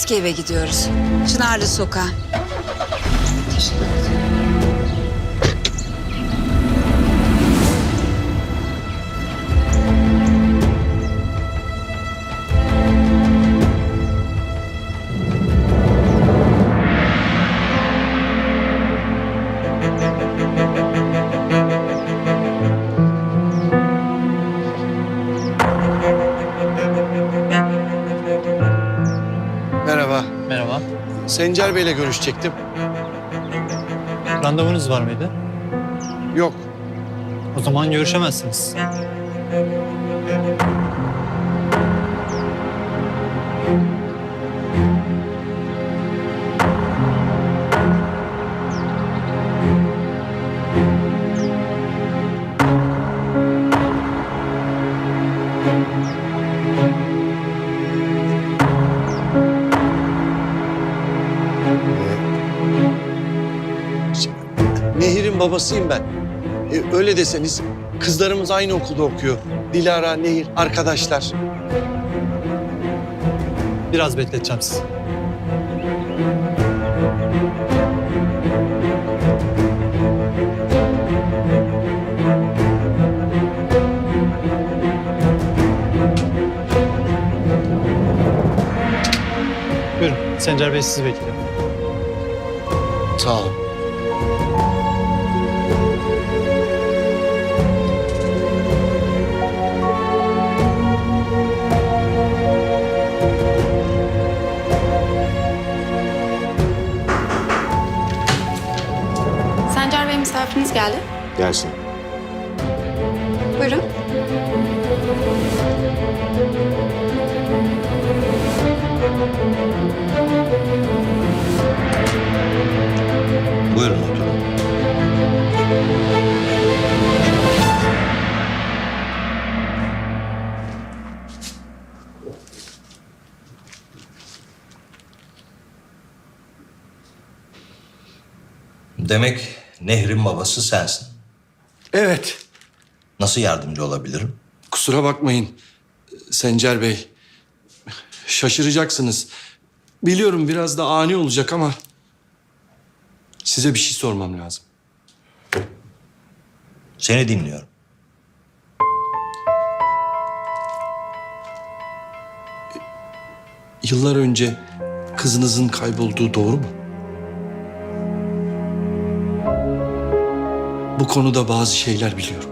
Eski eve gidiyoruz. Çınarlı. Merhaba. Sencer Bey'le görüşecektim. Randevunuz var mıydı? Yok. O zaman görüşemezsiniz. Nehir'in babasıyım ben. E, öyle deseniz kızlarımız aynı okulda okuyor. Dilara, Nehir, arkadaşlar. Biraz bekleteceğim sizi. Buyurun. Sencer Bey sizi bekliyor. Sağ. Sencer Bey misafiriniz geldi. Gelsin. Demek Nehrin babası sensin. Evet. Nasıl yardımcı olabilirim? Kusura bakmayın Sencer Bey. Şaşıracaksınız. Biliyorum biraz da ani olacak ama size bir şey sormam lazım. Seni dinliyorum. Yıllar önce kızınızın kaybolduğu doğru mu? Bu konuda bazı şeyler biliyorum.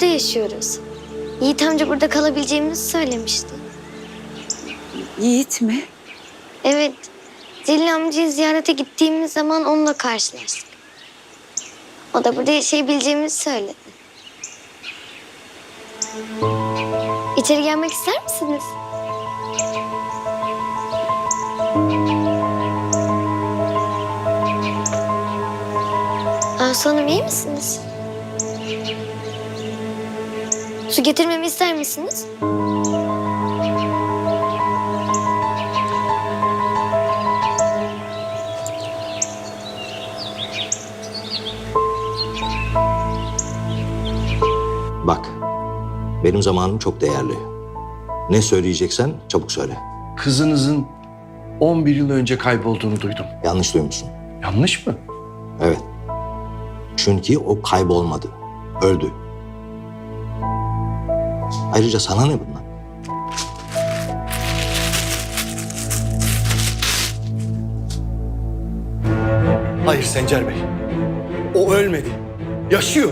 Burada yaşıyoruz. Yiğit amca burada kalabileceğimizi söylemişti. Yiğit mi? Evet, Celil amcayı ziyarete gittiğimiz zaman onunla karşılaştık. O da burada yaşayabileceğimizi söyledi. İçeri gelmek ister misiniz? Aslanım iyi misiniz? Su getirmemi ister misiniz? Bak, benim zamanım çok değerli. Ne söyleyeceksen çabuk söyle. Kızınızın 11 yıl önce kaybolduğunu duydum. Yanlış duymuşsun. Yanlış mı? Evet. Çünkü o kaybolmadı. Öldü. Ayrıca sana ne bundan? Hayır Sencer Bey. O ölmedi. Yaşıyor.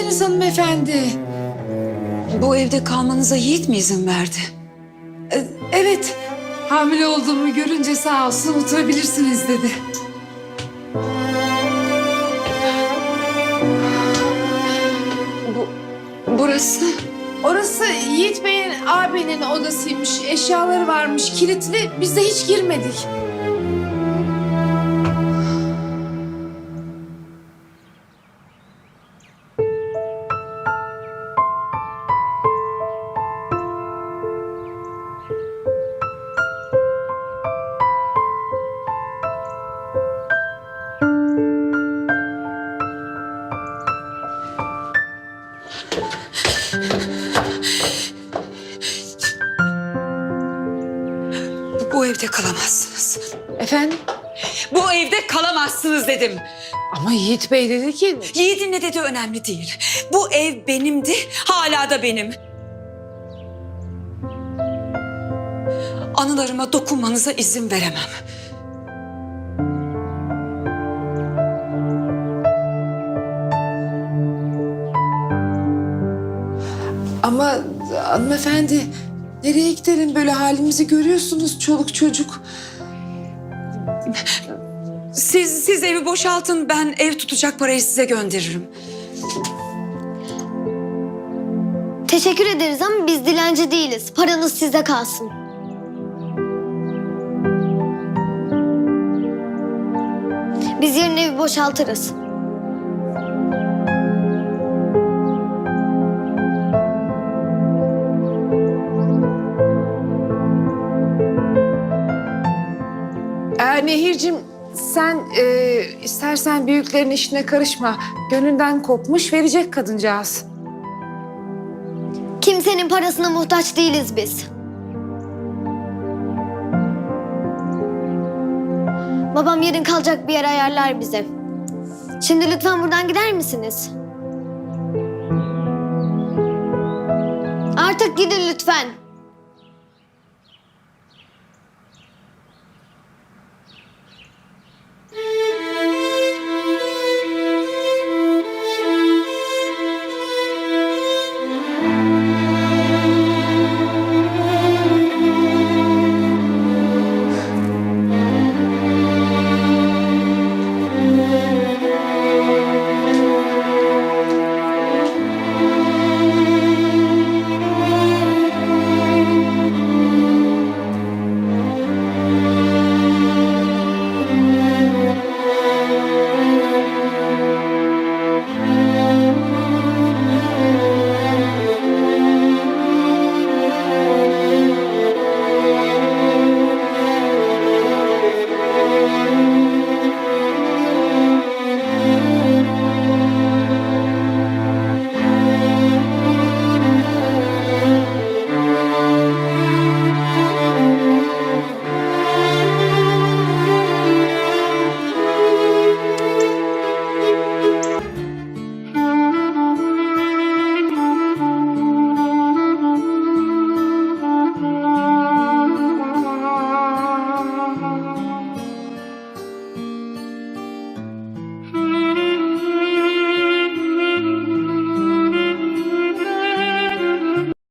Geldiniz hanımefendi. Bu evde kalmanıza Yiğit mi izin verdi? Ee, Evet, hamile olduğumu görünce sağ olsun oturabilirsiniz dedi. Bu, burası. Orası Yiğit Bey'in abinin odasıymış. Eşyaları varmış, kilitli. Biz de hiç girmedik. Evde kalamazsınız. Efendim? Bu evde kalamazsınız dedim. Ama Yiğit Bey dedi ki... Yiğit'in ne dediği önemli değil. Bu ev benimdi, hala da benim. Anılarıma dokunmanıza izin veremem. Ama hanımefendi nereye gidelim böyle halimizi görüyorsunuz çoluk çocuk. Siz, siz evi boşaltın, ben ev tutacak parayı size gönderirim. Teşekkür ederiz ama biz dilenci değiliz. Paranız sizde kalsın. Biz yarın evi boşaltırız. Nehir'cim sen e, istersen büyüklerin işine karışma. Gönlünden kopmuş verecek kadıncağız. Kimsenin parasına muhtaç değiliz biz. Babam yarın kalacak bir yer ayarlar bize. Şimdi lütfen buradan gider misiniz? Artık gidin lütfen.